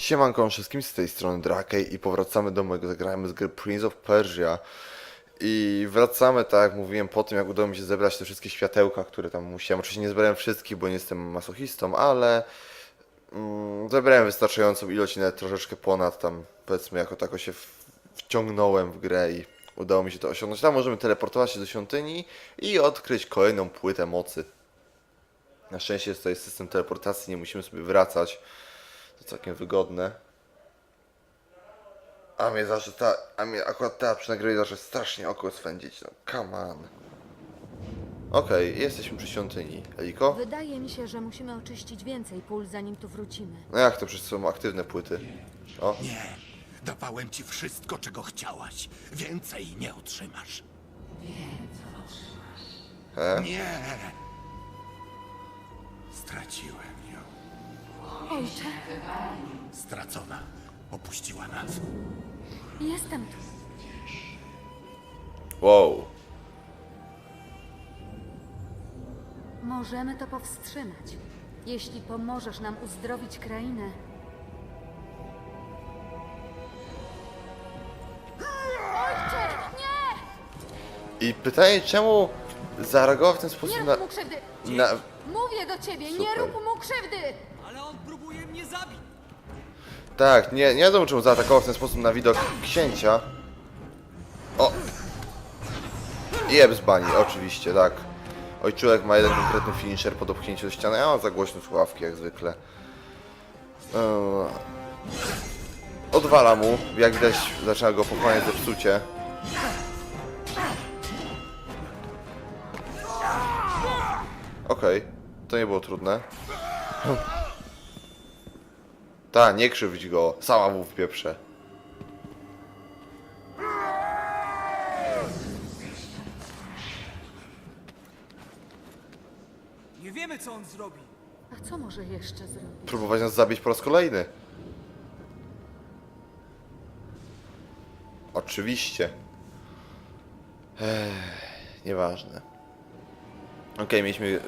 Siemanko wszystkim z tej strony Drakej i powracamy do mojego zagrania z gry Prince of Persia i wracamy, tak jak mówiłem, po tym jak udało mi się zebrać te wszystkie światełka, które tam musiałem. Oczywiście nie zebrałem wszystkich, bo nie jestem masochistą, ale mm, zebrałem wystarczającą ilość, nawet troszeczkę ponad tam, powiedzmy, jako tako się wciągnąłem w grę i udało mi się to osiągnąć. Tam możemy teleportować się do świątyni i odkryć kolejną płytę mocy. Na szczęście jest tutaj system teleportacji, nie musimy sobie wracać. To całkiem wygodne. A mnie zawsze ta, a mnie akurat ta przy nagrywaniu zawsze strasznie oko swędzić, no come on. Okej, jesteśmy przy świątyni. Eliko? Wydaje mi się, że musimy oczyścić więcej pól, zanim tu wrócimy. No jak to przecież są aktywne płyty? O, Nie, dawałem ci wszystko, czego chciałaś. Więcej nie otrzymasz. he? Nie! Straciłem. Ojcze, Stracona. Opuściła nas. jestem tu. Wow. Możemy to powstrzymać. Jeśli pomożesz nam uzdrowić krainę. Ojcze, nie! I pytanie, czemu zareagował w ten sposób Nie na... rób mu krzywdy! na... Mówię do ciebie, nie Super. rób mu krzywdy! Tak, nie, nie wiadomo czemu zaatakował w ten sposób na widok księcia. O! Jeb z bani, oczywiście, tak. Ojczulek ma jeden konkretny finisher po dopchnięciu do ściany, a on za głośno słuchawki jak zwykle. Eee, Odwala mu, jak widać zaczyna go pochłaniać zepsucie. Okej, to nie było trudne. Ta, nie krzywdź go, sama mu w pieprze. Nie wiemy, co on zrobi. A co może jeszcze zrobić? Próbować nas zabić po raz kolejny. Oczywiście. Ech, nieważne. Okej, mieliśmy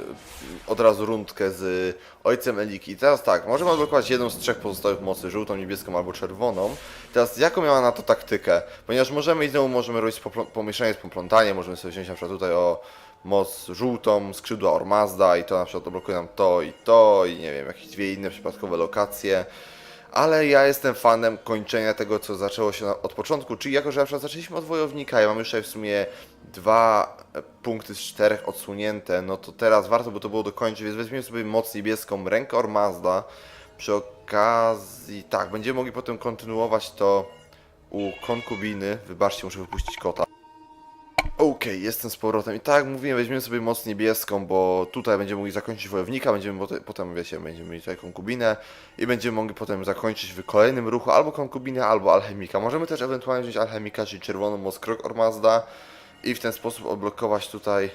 e, od razu rundkę z ojcem Eliki. Teraz tak, możemy odblokować jedną z trzech pozostałych mocy, żółtą, niebieską albo czerwoną. Teraz jaką miała na to taktykę? Ponieważ możemy i znowu możemy robić pomieszanie z poplątaniem, możemy sobie wziąć na przykład tutaj o moc żółtą, skrzydła Ormazda i to na przykład odblokuje nam to i to i nie wiem, jakieś dwie inne przypadkowe lokacje. Ale ja jestem fanem kończenia tego, co zaczęło się od początku, czyli jako, że na przykład zaczęliśmy od wojownika, ja mam już w sumie dwa e, punkty z czterech odsunięte, no to teraz warto by to było dokończyć, więc weźmiemy sobie moc niebieską, rękę Ormazda. Przy okazji, tak, będziemy mogli potem kontynuować to u konkubiny. Wybaczcie, muszę wypuścić kota. Okej, jestem z powrotem. I tak jak mówiłem, weźmiemy sobie moc niebieską, bo tutaj będziemy mogli zakończyć wojownika, będziemy pote- potem, wiecie, będziemy mieli tutaj konkubinę i będziemy mogli potem zakończyć w kolejnym ruchu albo konkubinę, albo alchemika. Możemy też ewentualnie wziąć alchemika, czyli czerwoną moc krok Ormazda i w ten sposób odblokować tutaj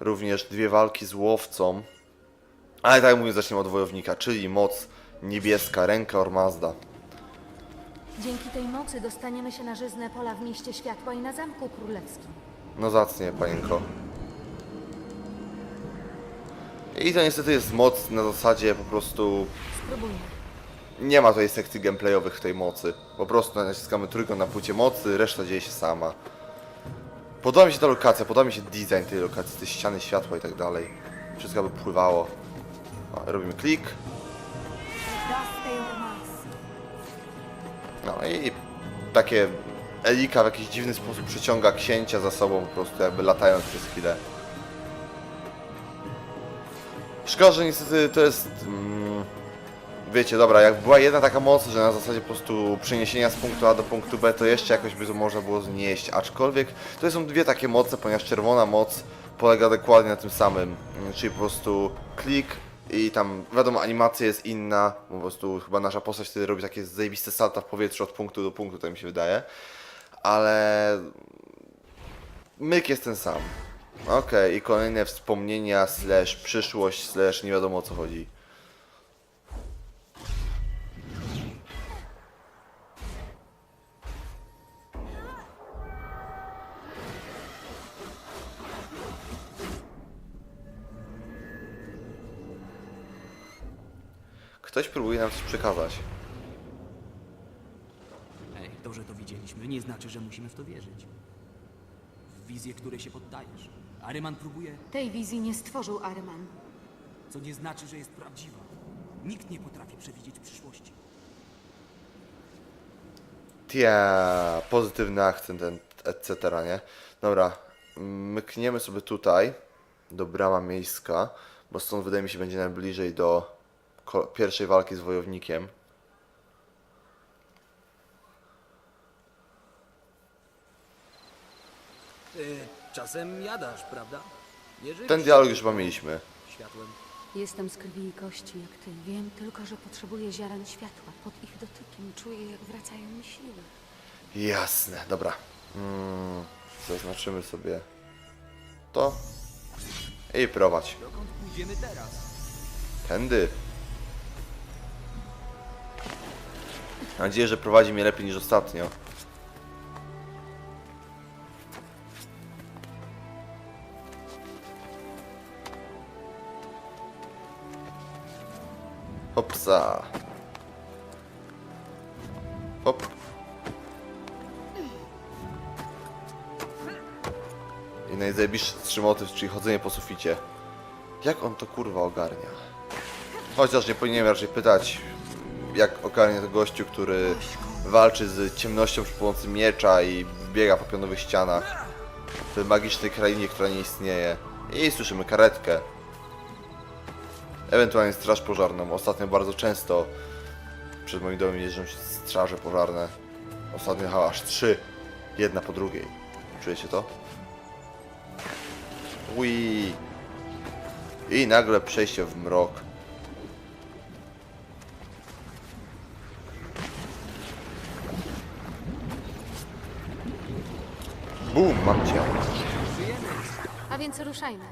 również dwie walki z łowcą. Ale tak jak mówię, zaczniemy od wojownika, czyli moc niebieska, ręka Ormazda. Dzięki tej mocy dostaniemy się na żyzne pola w mieście światła i na Zamku Królewskim. No zacnie, panienko. I to niestety jest moc na zasadzie po prostu... Spróbujmy. Nie ma tutaj sekcji gameplayowych w tej mocy. Po prostu naciskamy trójkąt na płycie mocy, reszta dzieje się sama. Podoba mi się ta lokacja, podoba mi się design tej lokacji, te ściany światła i tak dalej. Wszystko by pływało. O, robimy klik. No i takie Elika w jakiś dziwny sposób przyciąga księcia za sobą, po prostu jakby latając przez chwilę. Szkoda, że niestety to jest... Mm, wiecie, dobra, jak była jedna taka moc, że na zasadzie po prostu przeniesienia z punktu A do punktu B, to jeszcze jakoś by to można było znieść. Aczkolwiek to są dwie takie moce, ponieważ czerwona moc polega dokładnie na tym samym. Czyli po prostu klik i tam, wiadomo, animacja jest inna, po prostu chyba nasza postać wtedy robi takie zajebiste salta w powietrzu od punktu do punktu, tak mi się wydaje. Ale myk jest ten sam. Okej, i kolejne wspomnienia, slash przyszłość, slash nie wiadomo o co chodzi. Ktoś próbuje nam coś przekazać. że to widzieliśmy, nie znaczy, że musimy w to wierzyć. W wizje, które się poddajesz. Aryman próbuje, Tej wizji nie stworzył Aryman. co nie znaczy, że jest prawdziwa. Nikt nie potrafi przewidzieć przyszłości. Tia, pozytywny akcent, et- etc., nie? Dobra, mykniemy sobie tutaj, do brama miejska, bo stąd wydaje mi się będzie najbliżej do pierwszej walki z wojownikiem. Ty czasem jadasz, prawda? Nie żywisz Ten dialog już chyba mieliśmy. Światłem. Jestem z krwi i kości jak ty. Wiem tylko, że potrzebuję ziaren światła. Pod ich dotykiem czuję, jak wracają mi siły. Jasne, dobra. Mm, zaznaczymy sobie to i prowadź. Dokąd pójdziemy teraz? Tędy. Mam nadzieję, że prowadzi mnie lepiej niż ostatnio. Hopsa. Hop. I najzajbliższy motyw, czyli chodzenie po suficie. Jak on to kurwa ogarnia? Chociaż nie powinienem raczej pytać, jak to gościu, który walczy z ciemnością przy pomocy miecza i biega po pionowych ścianach w magicznej krainie, która nie istnieje. I słyszymy karetkę. Ewentualnie straż pożarną. Ostatnio bardzo często przed moim domem jeżdżą straże pożarne. Ostatnio jechała aż trzy. Jedna po drugiej. Czujecie to? Ui. I nagle przejście w mrok. Bum, mam cię. A więc ruszajmy.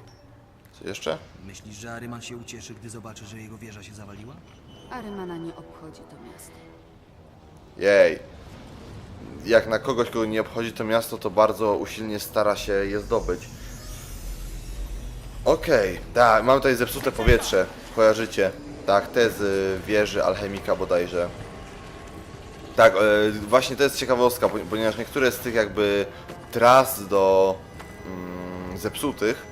Co jeszcze? Myślisz, że Aryman się ucieszy, gdy zobaczy, że jego wieża się zawaliła? Arymana nie obchodzi to miasto. Jej. Jak na kogoś, kogo nie obchodzi to miasto, to bardzo usilnie stara się je zdobyć. Okej, tak, mamy tutaj zepsute powietrze. Kojarzycie? Tak, te z y, wieży alchemika bodajże. Tak, e, właśnie to jest ciekawostka, po- ponieważ niektóre z tych jakby tras do mm, zepsutych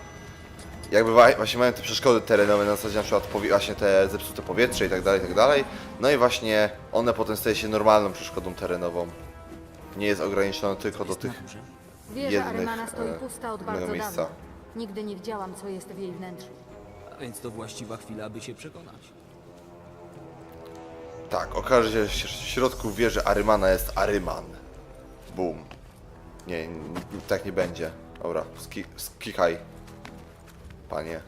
jakby wa- właśnie mają te przeszkody terenowe na zasadzie na przykład właśnie te zepsute powietrze i tak dalej, i tak dalej. No i właśnie one potem staje się normalną przeszkodą terenową. Nie jest ograniczone tylko do tych. Wieża Jednych, Arymana stoi e, pusta od bardzo miejsca. dawna. Nigdy nie widziałam, co jest w jej wnętrzu. A więc to właściwa chwila, aby się przekonać. Tak, okaże się, że w środku wieży Arymana jest Aryman. Boom. Nie, tak nie będzie. Dobra, ski, skikaj. Panie.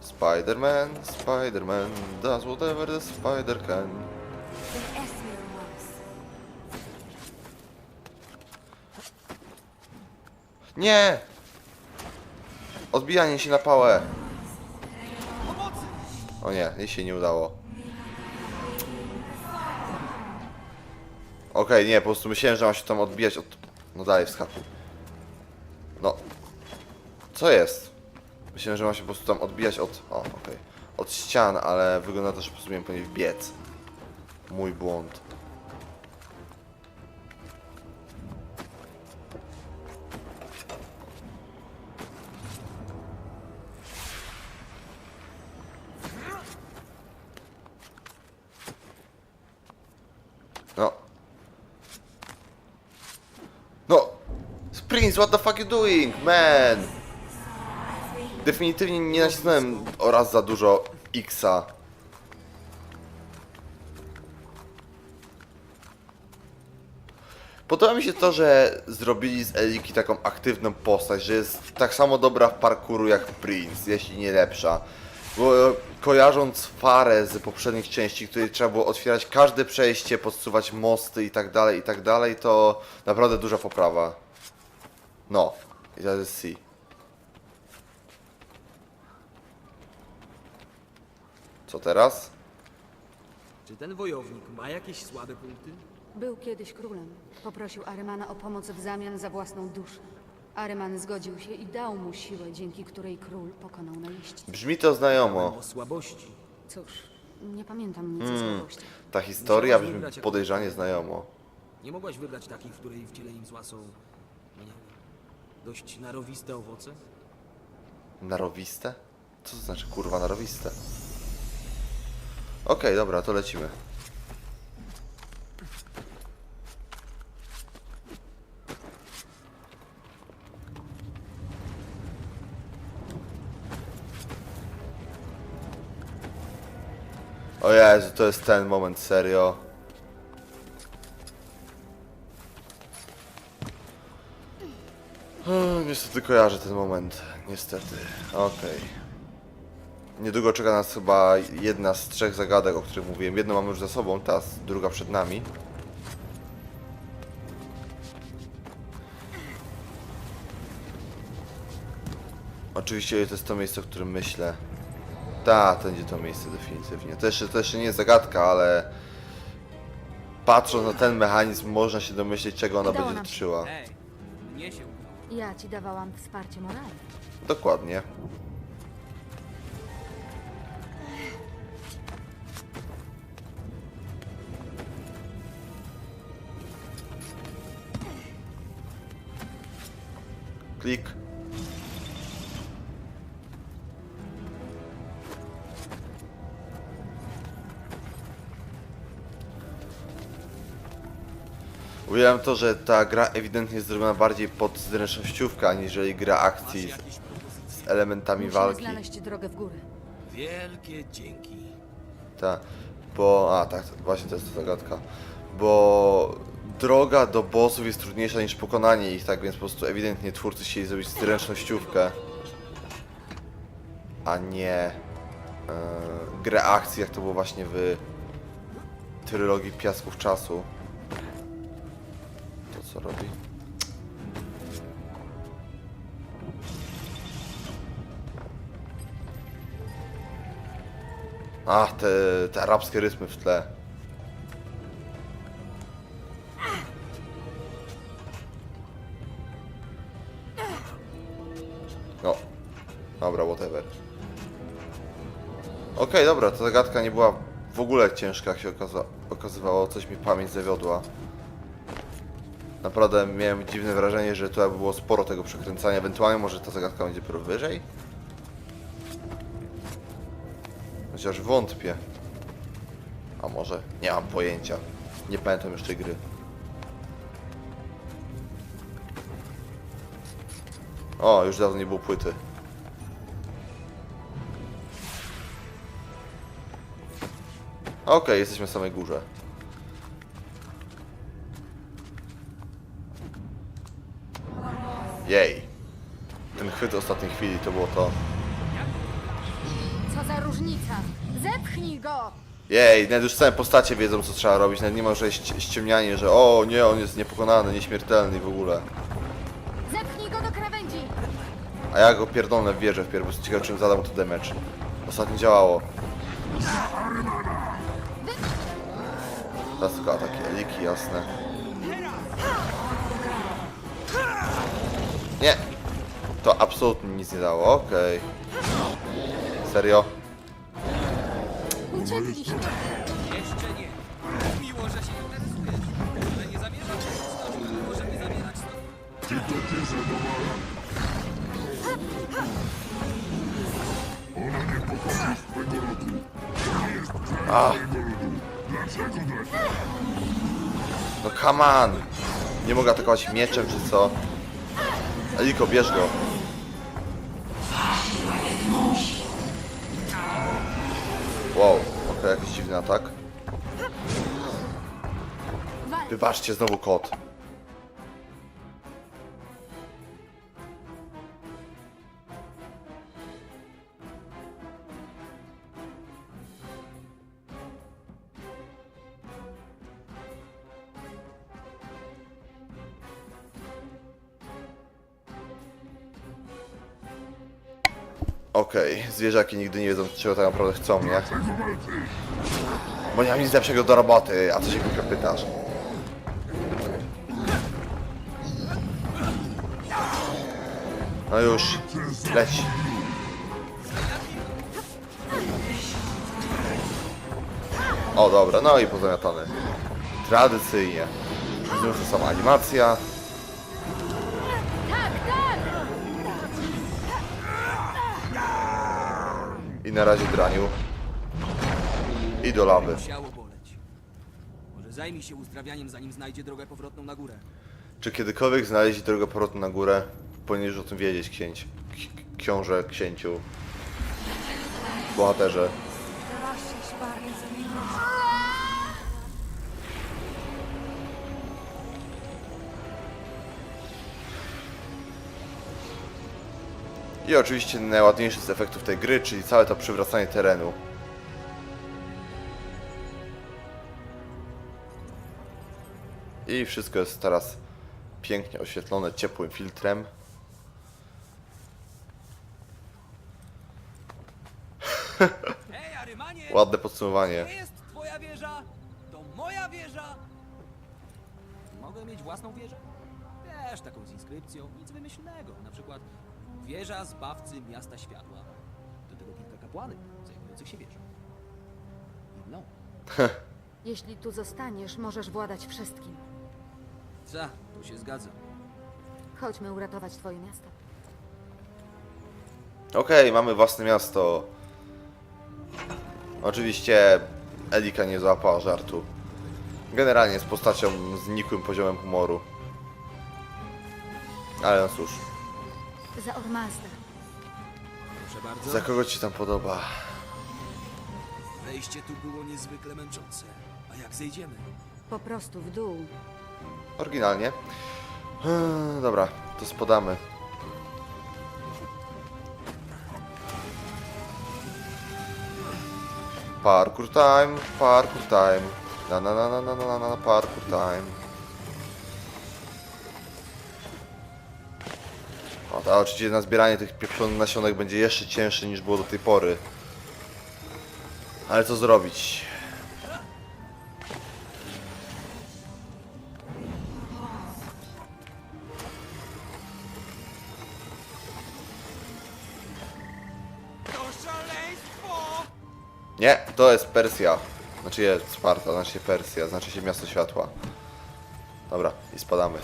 Spider-Man, Spider-Man does whatever the spider can. Nie! Odbijanie się na pałę. O nie, jej się nie udało. Okej, nie, po prostu myślałem, że mam się tam odbijać od... No dalej, wskakuj. No. Co jest? Myślałem, że mam się po prostu tam odbijać od... O, okej. Od ścian, ale wygląda to, że po prostu miałem po niej wbiec. Mój błąd. Prince, what the fuck you doing, man? Definitywnie nie nacisnąłem oraz za dużo Xa. Podoba mi się to, że zrobili z Eliki taką aktywną postać, że jest tak samo dobra w parkouru jak Prince, jeśli nie lepsza. Bo kojarząc Farę z poprzednich części, której trzeba było otwierać każde przejście, podsuwać mosty i tak dalej, i tak dalej, to naprawdę duża poprawa. No, i to jest C. Co teraz? Czy ten wojownik ma jakieś słabe punkty? Był kiedyś królem. Poprosił Arymana o pomoc w zamian za własną duszę. Aryman zgodził się i dał mu siłę, dzięki której król pokonał najeźdźców. Brzmi to znajomo. O słabości. Cóż, Nie pamiętam nic Hmm. z całości. Ta historia brzmi podejrzanie znajomo. Nie mogłaś wybrać takiej, w której wcieleniem zła są... dość narowiste owoce? Narowiste? Co to znaczy kurwa narowiste? Okej, dobra, to lecimy. O Jezu, to jest ten moment, serio. Niestety kojarzę ten moment. Niestety. Okej. Niedługo czeka nas chyba jedna z trzech zagadek, o których mówiłem. Jedną mamy już za sobą, ta druga przed nami. Oczywiście to jest to miejsce, o którym myślę. Ta, to będzie to miejsce definitywnie. To jeszcze, to jeszcze nie jest zagadka, ale patrząc na ten mechanizm można się domyśleć, czego ona będzie dotyczyła. Ej, nie się Ja ci dawałam wsparcie moralne. Dokładnie. Klik. Uwielbiam to, że ta gra ewidentnie jest zrobiona bardziej pod zręcznościówkę, aniżeli gra akcji z, z elementami Musimy walki. znaleźć drogę w górę. Wielkie dzięki. Tak, bo. A tak, właśnie to jest ta zagadka. Bo droga do bossów jest trudniejsza niż pokonanie ich, tak więc po prostu ewidentnie twórcy chcieli zrobić zręcznościówkę, a nie e, grę akcji, jak to było właśnie w trylogii Piasków Czasu. Co robi? Ach, te, te arabskie rytmy w tle. No. Dobra, whatever. Okej, dobra, ta zagadka nie była w ogóle ciężka, jak się okaza okazywało. Coś mi pamięć zawiodła. Naprawdę miałem dziwne wrażenie, że tutaj było sporo tego przekręcania. Ewentualnie może ta zagadka będzie wyżej? Chociaż wątpię. A może? Nie mam pojęcia. Nie pamiętam już tej gry. O, już dawno nie było płyty. Okej, jesteśmy w samej górze. Jej. Ten chwyt ostatniej chwili to było to. Co za różnica? Zepchnij go! Jej, nawet już same postacie wiedzą co trzeba robić, nawet nie ma że ści- ściemnianie, że o nie, on jest niepokonany, nieśmiertelny i w ogóle. Zepchnij go do krawędzi! A ja go pierdolę w wieżę wpierw, bo jestem ciekaw czym zadam to damage. Ostatnio działało. Teraz tylko ataki, eliki, jasne. Nie! To absolutnie nic nie dało, okej. Serio? Uciekliśmy! Jeszcze nie. Miło, że się interesujesz. Ale nie zamierzam się. Możemy zabierać to. No come on! Nie mogę atakować mieczem czy co? Eliko, bierz go. Wow, okej, jakiś dziwny atak. Wybaczcie, znowu kot. Okej, zwierzaki nigdy nie wiedzą, czego tak naprawdę chcą, nie? Bo nie mam nic lepszego do roboty, a co się głupio pytasz? No już, leć. O, dobra, no i pozamiatane. Tradycyjnie. Znów ta sama animacja. Na razie draniu. I do lawy. Musiało boleć. Może zajmij się uzdrawianiem, zanim znajdzie drogę powrotną na górę. Czy kiedykolwiek znaleźli drogę powrotną na górę? Powinieneś o tym wiedzieć, księć. K- książę, księciu. Bohaterze. I oczywiście najładniejszy z efektów tej gry, czyli całe to przywracanie terenu. I wszystko jest teraz pięknie oświetlone ciepłym filtrem. Hej, Arymanie! Ładne podsumowanie. Nie jest twoja wieża, to moja wieża! Mogę mieć własną wieżę? Wiesz, taką z inskrypcją, nic wymyślnego. Na przykład wieża zbawcy miasta światła. Do tego kilka kapłanek zajmujących się wieżą. No, Jeśli tu zostaniesz, możesz władać wszystkim. co? Tu się zgadzam. Chodźmy uratować twoje miasto. Okej, mamy własne miasto. Oczywiście Elika nie złapała żartu. Generalnie jest postacią z nikłym poziomem humoru. Ale no cóż, Za Ormazda. Proszę bardzo. za kogo ci tam podoba? Wejście tu było niezwykle męczące. A jak zejdziemy? Po prostu w dół. Oryginalnie. Eee, Dobra, to spodamy. Parkour time, parkour time. Na na na na na na na na parkour time. To oczywiście na zbieranie tych pieprzonych nasionek będzie jeszcze cięższe niż było do tej pory. Ale co zrobić? Nie, to jest Persja. Znaczy jest Sparta, znaczy Persja, znaczy się Miasto Światła. Dobra, i spadamy.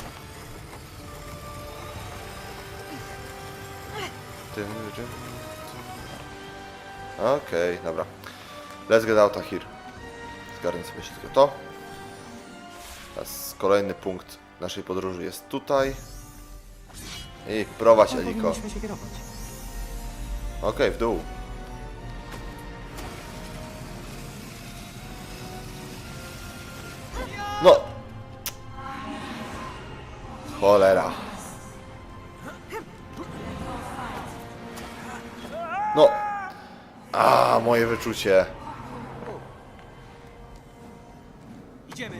Okej, dobra. Let's get out of here. Zgarnę sobie wszystko to. Teraz kolejny punkt naszej podróży jest tutaj. I prowadź Eliko. Okej, w dół. No! Cholera. No! A, moje wyczucie. Idziemy.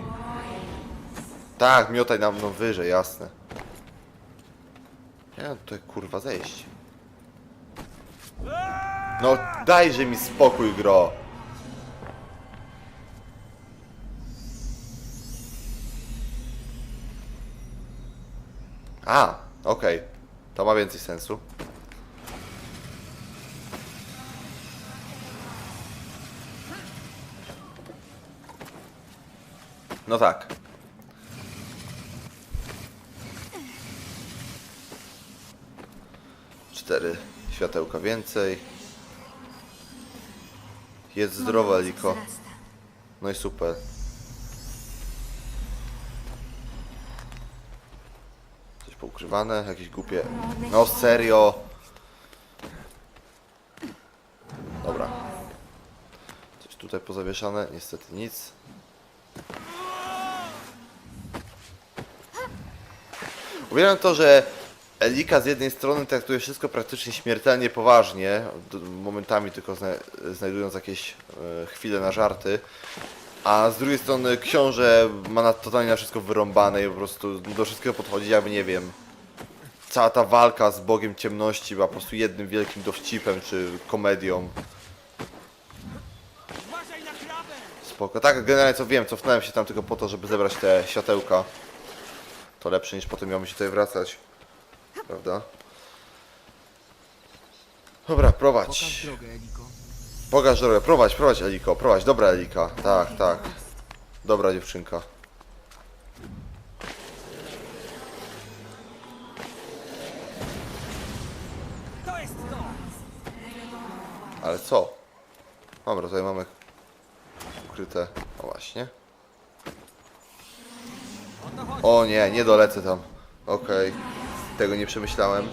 Tak, miotaj na mną wyżej, jasne. Ja mam tutaj kurwa zejść. No dajże mi spokój, gro. A, okej. To ma więcej sensu. No tak. Cztery światełka więcej. Jest zdrowa, Liko. No i super. Coś poukrywane, jakieś głupie... No serio! Dobra. Coś tutaj pozawieszane, niestety nic. Uwielbiam to, że Elika z jednej strony traktuje wszystko praktycznie śmiertelnie poważnie, momentami tylko zna znajdując jakieś e, chwile na żarty, a z drugiej strony książę ma na, totalnie na wszystko wyrąbane i po prostu do wszystkiego podchodzi jakby, nie wiem, cała ta walka z Bogiem Ciemności była po prostu jednym wielkim dowcipem czy komedią. Spoko. Tak, generalnie co wiem, cofnąłem się tam tylko po to, żeby zebrać te światełka. To lepsze niż potem miał mi się tutaj wracać. Prawda? Dobra, Pokaż prowadź. drogę, Eliko. Pokaż drogę, prowadź, prowadź Eliko, prowadź, dobra Elika. Tak, tak. Dobra dziewczynka. To jest to! Ale co? Dobra, tutaj mamy ukryte. O właśnie. O nie, nie dolecę tam. Okej. Tego nie przemyślałem.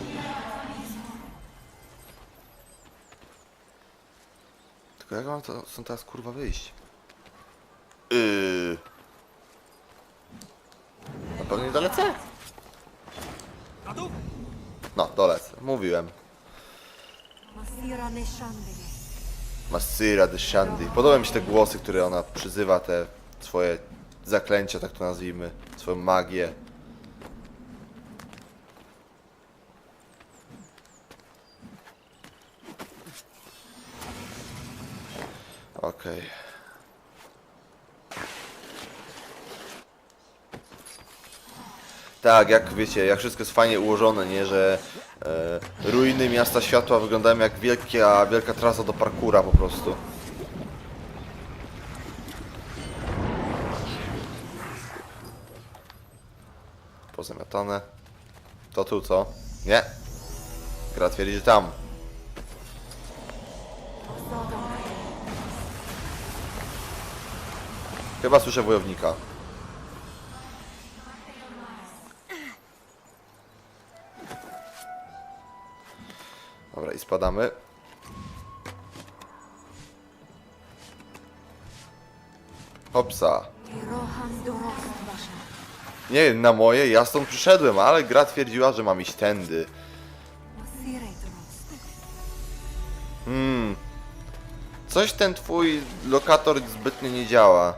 Tylko jak mam to, są teraz kurwa wyjść? Yy. Na pewno nie dolecę? No, dolecę. Mówiłem. Masira de Shandy. Podobają mi się te głosy, które ona przyzywa, te swoje zaklęcia, tak to nazwijmy, swoją magię. Okej. Tak, jak wiecie, jak wszystko jest fajnie ułożone, nie, że e, ruiny miasta światła wyglądają jak wielka, wielka trasa do parkura po prostu. To tu co? Nie. Gra twierdzi, że tam. Chyba słyszę wojownika. Dobra, i spadamy. Hopsa. Rohan. Nie na moje, ja stąd przyszedłem, ale gra twierdziła, że mam iść tędy. Hmm. Coś ten twój lokator zbytnio nie działa.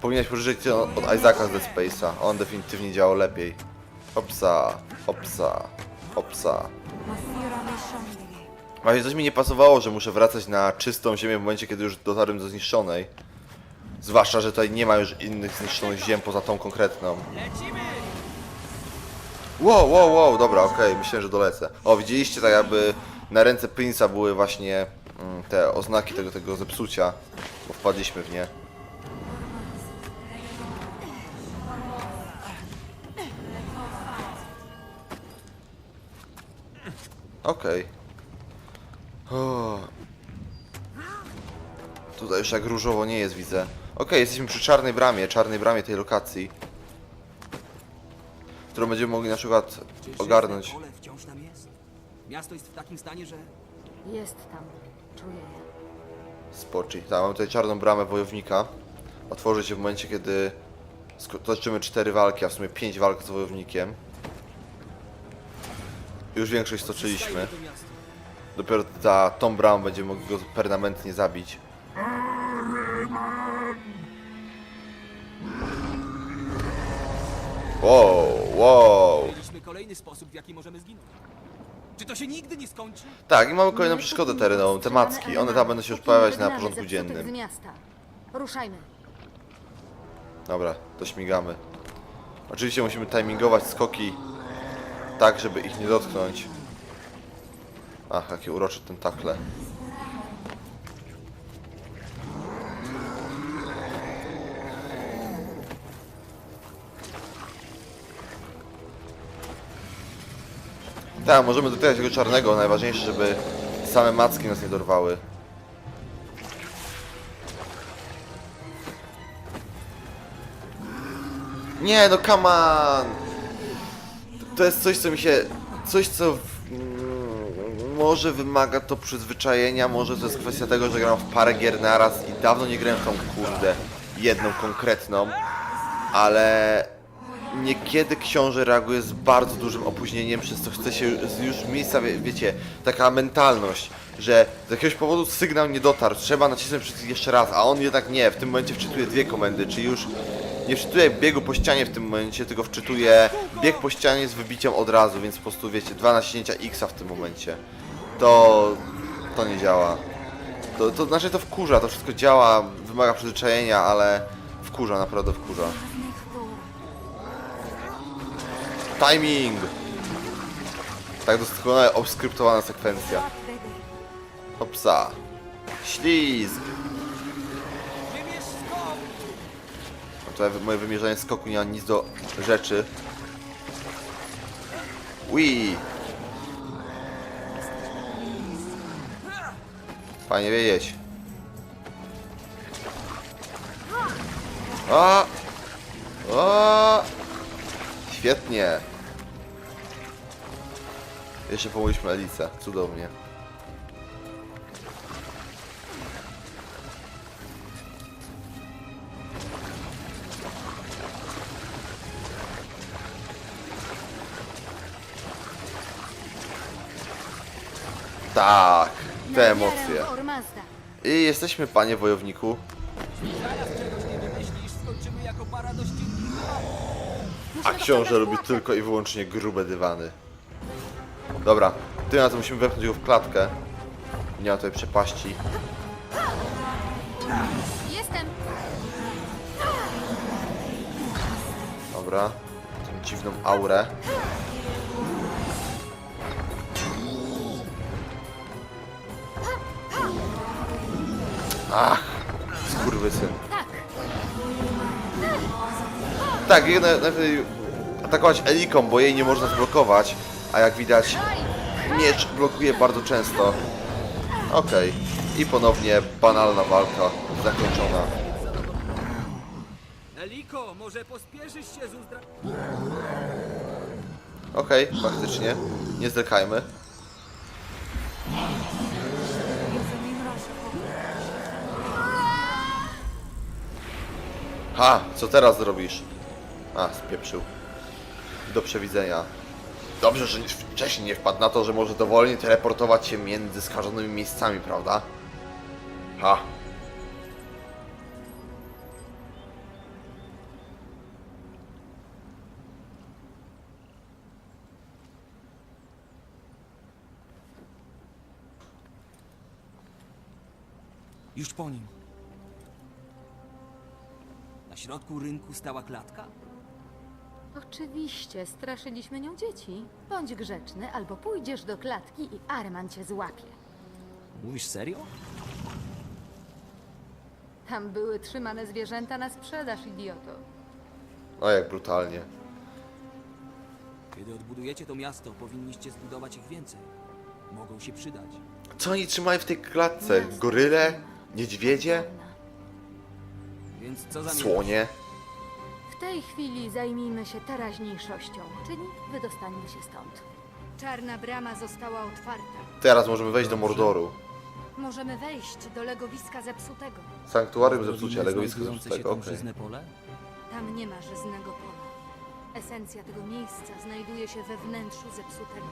Powinieneś pożyczyć od Isaaca z Dead Space'a. On definitywnie działał lepiej. Hopsa. Masira Neshandere. Właśnie coś mi nie pasowało, że muszę wracać na czystą ziemię w momencie, kiedy już dotarłem do zniszczonej. Zwłaszcza, że tutaj nie ma już innych zniszczonych ziem poza tą konkretną. Wow, wow, wow, dobra, okej, myślałem, że dolecę. O, widzieliście tak jakby na ręce Prince'a były właśnie mm, te oznaki tego, tego zepsucia, bo wpadliśmy w nie. Okej. O. Tutaj już jak różowo nie jest, widzę. Okej, jesteśmy przy czarnej bramie, czarnej bramie tej lokacji. Którą będziemy mogli na przykład ogarnąć. ten Ole wciąż tam jest? Miasto jest w takim stanie, że... Jest tam. Czuję je. Spoczy. Tak, mamy tutaj czarną bramę wojownika. Otworzy się w momencie, kiedy toczymy cztery walki, a w sumie pięć walk z wojownikiem. Już większość stoczyliśmy. Dopiero za tą bramą będziemy mogli go permanentnie zabić. Wow, wow. Mieliśmy kolejny sposób, w jaki możemy zginąć. Czy to się nigdy nie skończy? Tak, i mamy kolejną przeszkodę terenową, te macki. One tam będą się już pojawiać na porządku dziennym. Ruszajmy. Dobra, to śmigamy. Oczywiście musimy timingować skoki tak, żeby ich nie dotknąć. Ach, jakie urocze tentakle. Tak, możemy dotykać tego czarnego. Najważniejsze, żeby same macki nas nie dorwały. Nie, no come on! To jest coś, co mi się... Coś, co... w- mm, Może wymaga to przyzwyczajenia, może to jest kwestia tego, że gram w parę gier naraz i dawno nie grałem w tą kurde, jedną konkretną, ale niekiedy książę reaguje z bardzo dużym opóźnieniem, przez co chce się już miejsca, wie, wiecie, taka mentalność, że z jakiegoś powodu sygnał nie dotarł, trzeba nacisnąć przycisk jeszcze raz, a on jednak nie, w tym momencie wczytuje dwie komendy, czy już nie wczytuje biegu po ścianie w tym momencie, tylko wczytuje bieg po ścianie z wybiciem od razu, więc po prostu wiecie, dwa naciśnięcia X w tym momencie. To... to nie działa. To, to znaczy to wkurza, to wszystko działa, wymaga przyzwyczajenia, ale wkurza, naprawdę wkurza. Timing! Tak doskonale obskryptowana sekwencja. Hopsa. Ślizg! No Tutaj moje wymierzanie skoku nie ma nic do rzeczy. Ui! Fajnie wiedzieć. A! A! Świetnie. Jeszcze pomógliśmy Elice. Cudownie. Tak, te emocje. I jesteśmy, panie wojowniku. Zaraz czegoś nie wymyślisz, skończymy jako para. A książę lubi tylko i wyłącznie grube dywany. Dobra, ty na to musimy wepchnąć go w klatkę. Nie ma tutaj przepaści. Jestem. Dobra. Tą dziwną aurę. Ach, skurwysyn. Tak. Jej na- najlepiej atakować Eliką, bo jej nie można zblokować, a jak widać miecz blokuje bardzo często. Okej. I ponownie banalna walka zakończona. Eliko, może pospieszysz się z uzdra... Okej, faktycznie. Nie zlekajmy. Ha, co teraz zrobisz? A, spieprzył. Do przewidzenia. Dobrze, że wcześniej nie wpadł na to, że może dowolnie teleportować się między skażonymi miejscami, prawda? Ha. Już po nim. Na środku rynku stała klatka? Oczywiście, straszyliśmy nią dzieci. Bądź grzeczny, albo pójdziesz do klatki i Arman cię złapie. Mówisz serio? Tam były trzymane zwierzęta na sprzedaż, idioto. O, jak brutalnie. Kiedy odbudujecie to miasto, powinniście zbudować ich więcej. Mogą się przydać. Co oni trzymają w tej klatce? Goryle? Niedźwiedzie? Więc co za Słonie? W tej chwili zajmijmy się teraźniejszością, czyli wydostaniemy się stąd. Czarna brama została otwarta. Teraz możemy wejść do Mordoru. Możemy wejść do legowiska zepsutego. Sanktuarium zepsucia, legowisko znajdujące się zepsutego, tam okej. żyzne pole? Tam nie ma żyznego pola. Esencja tego miejsca znajduje się we wnętrzu zepsutego.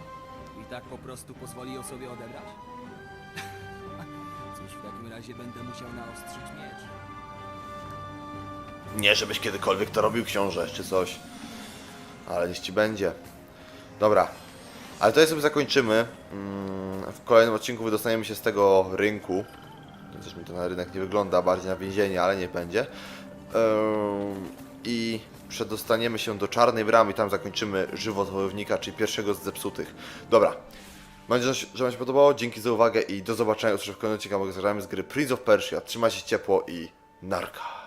I tak po prostu pozwoli ją sobie odebrać? Cóż, w takim razie będę musiał naostrzyć miecz. Nie, żebyś kiedykolwiek to robił książę, czy coś. Ale niech ci będzie. Dobra. Ale to sobie zakończymy. Mm, W kolejnym odcinku wydostaniemy się z tego rynku. Chociaż mi to na rynek nie wygląda, bardziej na więzienie, ale nie będzie. Ym, I przedostaniemy się do Czarnej Bramy i tam zakończymy żywot wojownika, czyli pierwszego z zepsutych. Dobra. Mam nadzieję, że Wam się podobało. Dzięki za uwagę i do zobaczenia już w kolejnym odcinku z gry Prince of Persia. Trzymajcie się ciepło i narka.